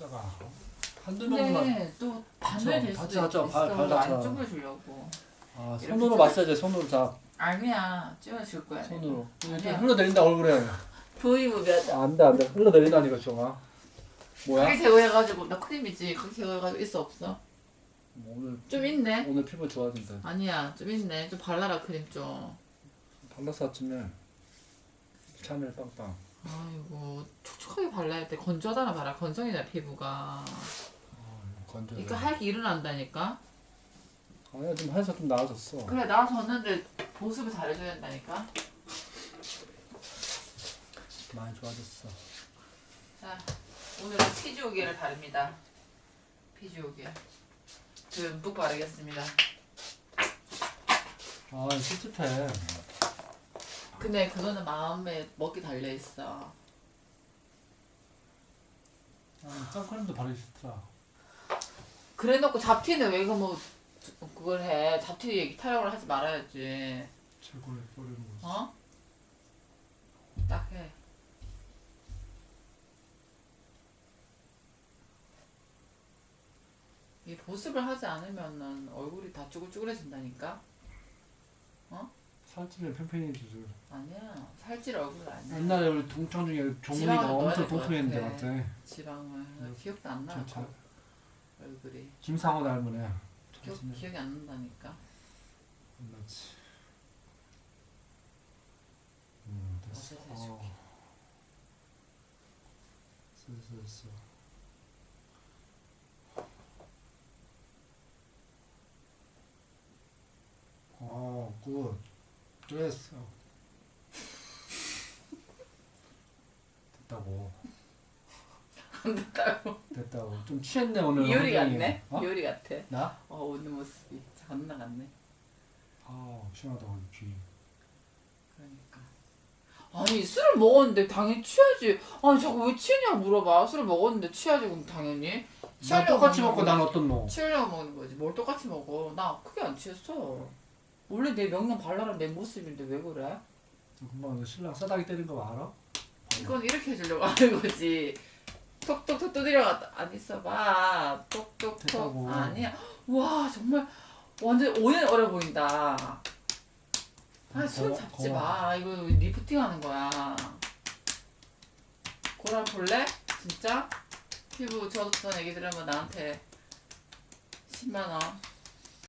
십자가 한두 명만 근데 또 반대 될 수도 있어. 발- 발 다쳐. 안쪽을 주려고. 아, 이렇게 손으로 찍어. 마사지 손으로 자 아니야. 찍어줄 거야. 손으로 이렇게 아니야. 흘러내린다 얼굴에 부위부비하자. 아, 안돼 안돼 흘러내린다니까 정아 뭐야? 그게 제거해가지고 나 크림이지. 그게 제거해가지고 있어 없어? 뭐 오늘 좀 있네. 오늘 피부 좋아진다 아니야. 좀 있네. 좀 발라라 크림 좀. 발라서 아침에 참외 빵빵 아이고 촉촉하게 발라야 돼. 건조하잖아 봐라. 건성이다 피부가. 건조 그러니까 하얗게 일어난다니까. 아니야 좀 해서 좀 나아졌어 그래 나아졌는데 보습을 잘해줘야 된다니까. 많이 좋아졌어 자 오늘은 피지오겔을 바릅니다. 피지오겔. 듬뿍 바르겠습니다. 아 찝찝해 근데 그거는 마음에 먹기 달려 있어. 아, 선크림도 바르기 싫더라 그래놓고 잡티는 왜뭐 그걸 해? 잡티 얘기 타령을 하지 말아야지. 최고의 뿌리는 거 어? 딱 해. 이 보습을 하지 않으면은 얼굴이 다 쭈글쭈글해진다니까? 살찌면 팽팽해지지 아니야. 살찔 얼굴 아니야. 옛날에 우리 동창 중에 종훈이가 엄청 동통했는데 같아. 지방을 음. 기억도 안 나. 저, 저, 얼굴이 김상호 닮은 애 기억. 기억이 안 난다니까. 안 나지 음 됐어. 어. 됐어 됐어 어 굿 됐어 됐다고 안 됐다고. 됐다고 좀 취했네 오늘 이효리 환경이. 같네. 어? 이효리 같아. 나? 어 웃는 모습이 잘 나갔네. 아 시원하다 우리 귀 그러니까. 아니 술을 먹었는데 당연히 취하지. 아니 자꾸 왜 취했냐 물어봐. 술을 먹었는데 취하지 그럼 당연히. 난 취하려고 똑같이 먹고. 난 어떤 놈 취하려고 먹는 거지. 뭘 똑같이 먹어. 나 크게 안 취했어. 원래 내 명랑 발랄한 내 모습인데 왜 그래? 금방 너 신랑 싸다기 때린 거 알아? 이건 이렇게 해주려고 하는 거지. 톡톡톡 두드려갔다. 안 있어봐. 톡톡톡. 아니야. 와 정말 완전 5년 어려 보인다. 아, 손 거워, 잡지. 마. 이거 리프팅 하는 거야. 고라 볼래? 진짜? 피부 저었던 애기들은 나한테 10만원